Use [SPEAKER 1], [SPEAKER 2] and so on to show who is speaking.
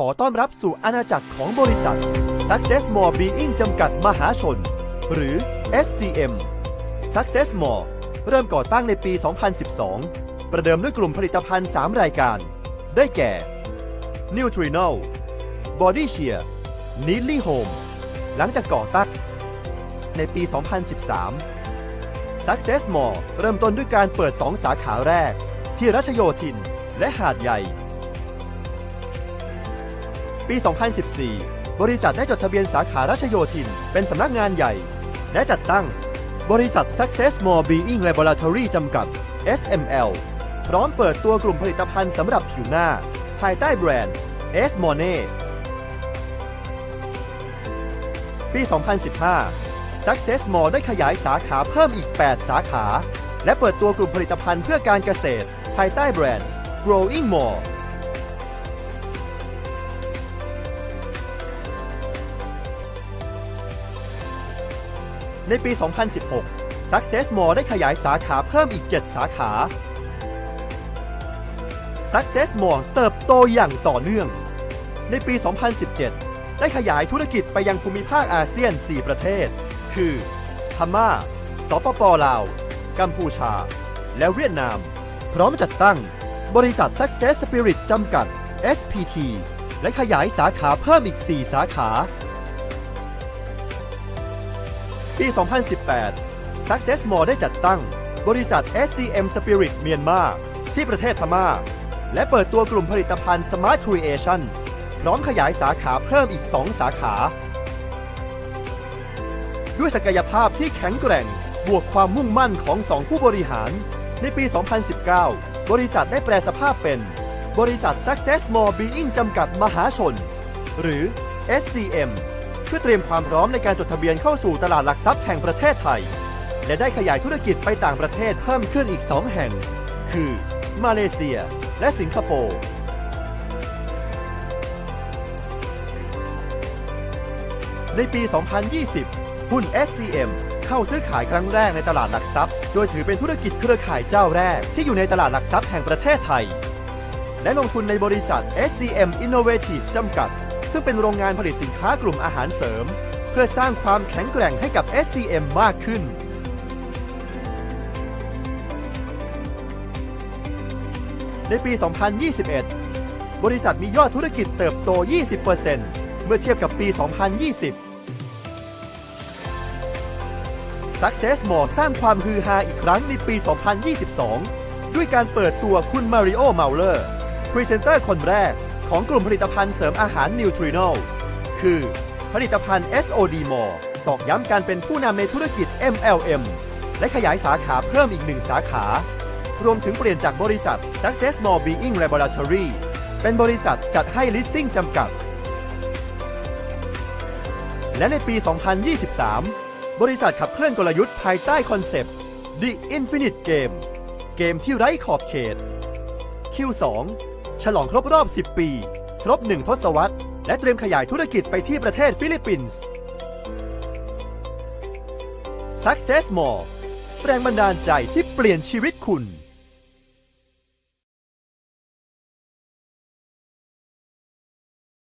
[SPEAKER 1] ขอต้อนรับสู่อาณาจักรของบริษัท Success More Being จำกัดมหาชน หรือ SCM Success More เริ่มก่อตั้งในปี 2012 ประเดิมด้วยกลุ่มผลิตภัณฑ์ 3 รายการ ได้แก่ Neutrino Body Shear Neatly Home หลังจากก่อตั้งในปี 2013 Success More เริ่มต้นด้วยการเปิด 2 สาขาแรก ที่รัชโยธิน และหาดใหญ่ ปี 2014 บริษัทได้จดทะเบียนสาขารัชโยธิน เป็นสำนักงานใหญ่ และจัดตั้ง บริษัท Success More Being Laboratory จำกัด SML พร้อมเปิดตัวกลุ่มผลิตภัณฑ์สำหรับผิวหน้า ภายใต้แบรนด์ S m o n e ปี 2015 Success More ได้ขยายสาขาเพิ่มอีก 8 สาขา และเปิดตัวกลุ่มผลิตภัณฑ์เพื่อการเกษตร ภายใต้แบรนด์ Growing More ในปี 2016 Success More ได้ขยายสาขาเพิ่มอีก 7 สาขา Success More เติบโตอย่างต่อเนื่อง ในปี 2017 ได้ขยายธุรกิจไปยังภูมิภาคอาเซียน 4 ประเทศ คือ พม่า สปปลาว กัมพูชา และเวียดนาม พร้อมจัดตั้ง บริษัท Success Spirit จำกัด SPT และขยายสาขาเพิ่มอีก 4 สาขา ปี 2018 Success More ได้จัดตั้ง บริษัท SCM Spirit เมียนมาที่ประเทศพม่า และเปิดตัวกลุ่มผลิตภัณฑ์ Smart Creation พร้อมขยายสาขาเพิ่มอีก 2 สาขา ด้วยศักยภาพที่แข็งแกร่งบวกความมุ่งมั่นของ2ผู้บริหาร ในปี 2019 บริษัทได้แปลสภาพเป็น บริษัท Success More Being จำกัดมหาชน หรือ SCM เพื่อเตรียมความพร้อมในการจดทะเบียนเข้าสู่ตลาดหลักทรัพย์แห่งประเทศไทย และได้ขยายธุรกิจไปต่างประเทศเพิ่มขึ้นอีก 2 แห่ง คือ มาเลเซีย และสิงคโปร์ในปี 2020 หุ้น SCM เข้าซื้อขายครั้งแรกในตลาดหลักทรัพย์ โดยถือเป็นธุรกิจเครือข่ายเจ้าแรกที่อยู่ในตลาดหลักทรัพย์แห่งประเทศไทย และลงทุนในบริษัท SCM Innovative จำกัด ซึ่งเป็นโรงงานผลิตสินค้ากลุ่มอาหารเสริม เพื่อสร้างความแข็งแกร่งให้กับ SCM มากขึ้น ในปี 2021 บริษัทมียอดธุรกิจเติบโต 20%เมื่อเทียบกับปี 2020 Success More สร้างความฮือฮาอีกครั้งในปี 2022 ด้วยการเปิดตัวคุณมาริโอเมาเลอร์พรีเซนเตอร์คนแรก ของกลุ่มผลิตภัณฑ์เสริมอาหาร Neutrino คือ ผลิตภัณฑ์ SOD More ตอกย้ำการเป็นผู้นำในธุรกิจ MLM และขยายสาขาเพิ่มอีกหนึ่งสาขา รวมถึงเปลี่ยนจากบริษัท Success More Being Laboratory เป็นบริษัทจัดให้ Leasing จำกัด และในปี 2023 บริษัทขับเคลื่อนกลยุทธ์ภายใต้คอนเซปต์ The Infinite Game เกมที่ไร้ขอบเขต Q2 ฉลองครบรอบ 10 ปี ครบ1ทศวรรษ และเตรียมขยายธุรกิจไปที่ประเทศฟิลิปปินส์ Success More แรงบันดาลใจที่เปลี่ยนชีวิตคุณ